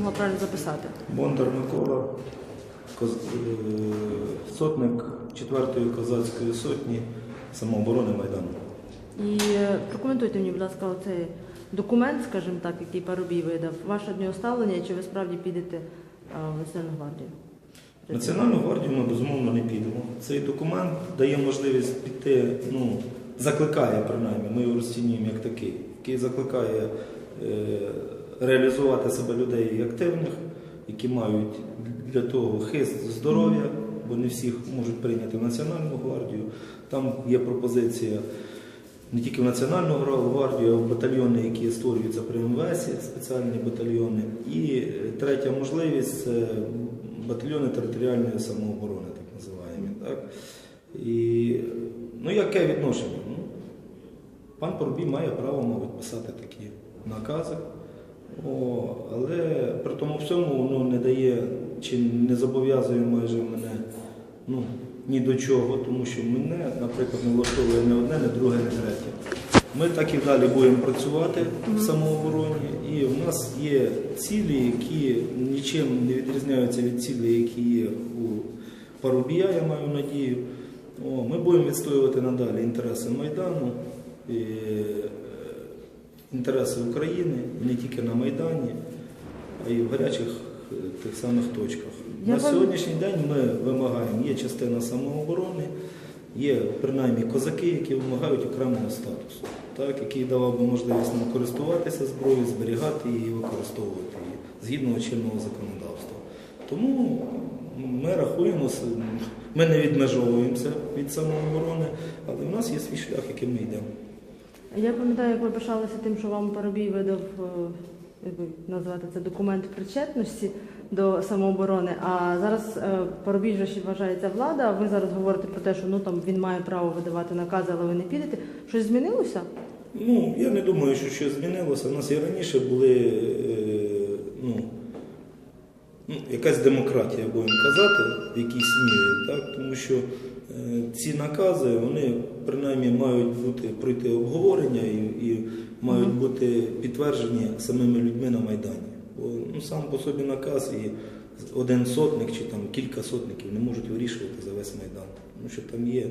могла правильно записати. Бондар Микола, коз- е, сотник 4-ї козацької сотні самооборони Майдану. І е, прокоментуйте мені, будь ласка, оцей документ, скажімо так, який Парубій видав, ваше до нього ставлення, чи ви справді підете е, в Національну гвардію? Національну гвардію ми безумовно не підемо. Цей документ дає можливість піти, ну, закликає принаймні, ми його розцінюємо як такий, який закликає е, реалізувати себе людей активних, які мають для того хист здоров'я, бо не всіх можуть прийняти в Національну гвардію. Там є пропозиція не тільки в Національну гвардію, а в батальйони, які створюються при МВС, спеціальні батальйони. І третя можливість це батальйони територіальної самооборони, так називаємо. Так? І, ну, яке відношення? Ну, пан Порбій має право, мабуть, писати такі накази. О, але при тому всьому воно не дає чи не зобов'язує майже мене ну, ні до чого, тому що мене, наприклад, не влаштовує не одне, не друге, не третє. Ми так і далі будемо працювати в самообороні, і в нас є цілі, які нічим не відрізняються від цілей, які є у Парубія, я маю надію. О, ми будемо відстоювати надалі інтереси Майдану, і, інтереси України не тільки на Майдані, а й в гарячих е, тих самих точках. Я На вам- сьогоднішній день ми вимагаємо, є частина самооборони, є принаймні козаки, які вимагають окремого статусу, так, який давав би можливість нам користуватися зброєю, зберігати її і використовувати її згідно чинного законодавства. Тому ми рахуємо, ми не відмежовуємося від самооборони, але в нас є свій шлях, яким ми йдемо. Я пам'ятаю, як ви пишалися тим, що вам Парубій видав, е, як би називаєте це, документ причетності до самооборони. А зараз е, Парубій вже вважається влада. а Ви зараз говорите про те, що ну там він має право видавати накази, але ви не підете. Щось змінилося? Ну, я не думаю, що щось змінилося. У нас і раніше були е, ну, якась демократія, будемо казати, в якійсь мірі, так? тому що е, ці накази вони принаймні мають бути пройти обговорення і, і мають Мгм. бути підтверджені самими людьми на Майдані. Бо ну, сам по собі наказ і один сотник чи там кілька сотників не можуть вирішувати за весь Майдан, тому що там є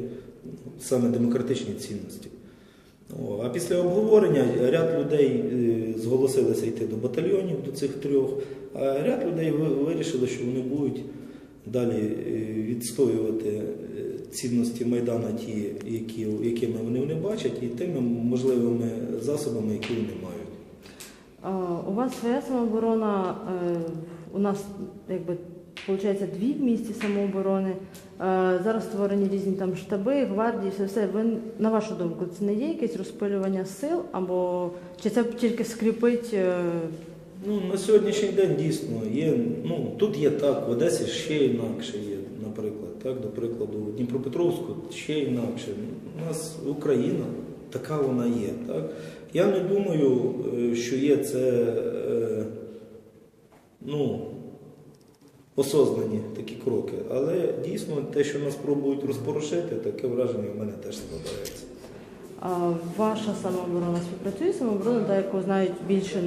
ну, саме демократичні цінності. А після обговорення ряд людей е, зголосилися йти до батальйонів, до цих трьох, а ряд людей вирішили, що вони будуть далі е, відстоювати е, цінності Майдана, ті, які, якими вони не бачать, і тими можливими засобами, які вони мають. А, У вас своя самооборона, у нас якби виходить дві в місті самооборони. Е, Зараз створені різні там штаби, гвардії, все все. Ви на вашу думку, це не є якесь розпилювання сил, або чи це тільки скріпить? е, Ну, на сьогоднішній день дійсно є. Ну, тут є так, в Одесі ще інакше є, наприклад. Так, до прикладу, в Дніпропетровську ще інакше. У нас Україна, така вона є. Так? Я не думаю, е, що є це е, ну, осознані такі кроки. Але дійсно те, що нас пробують розпорошити, таке враження в мене теж складається. А ваша самооборона співпрацює з самообороною, та яку знають більше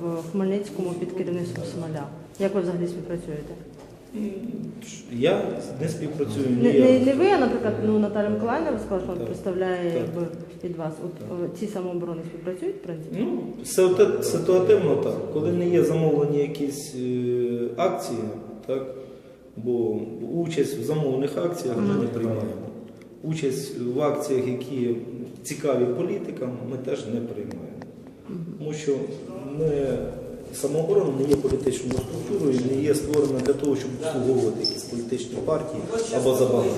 в Хмельницькому під керівництвом Смоля? Як ви взагалі співпрацюєте? Я не співпрацюю Не, не, не ви, а, наприклад, ну Наталя Миколаївна, ви сказали, що вона Так. представляє Так. якби від вас. От е, ці самооборони співпрацюють, в принципі? Ну, ситуа- ситуативно так. Коли не є замовлені якісь е, акції, так, бо участь в замовлених акціях ми не приймаємо. Участь в акціях, які цікаві політикам, ми теж не приймаємо. Тому що ми, самооборона не є політичною структурою, не є створена для того, щоб обслуговувати якісь політичні партії або забагання.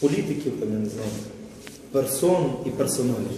Політиків, там, я не знаю, персон і персоналів.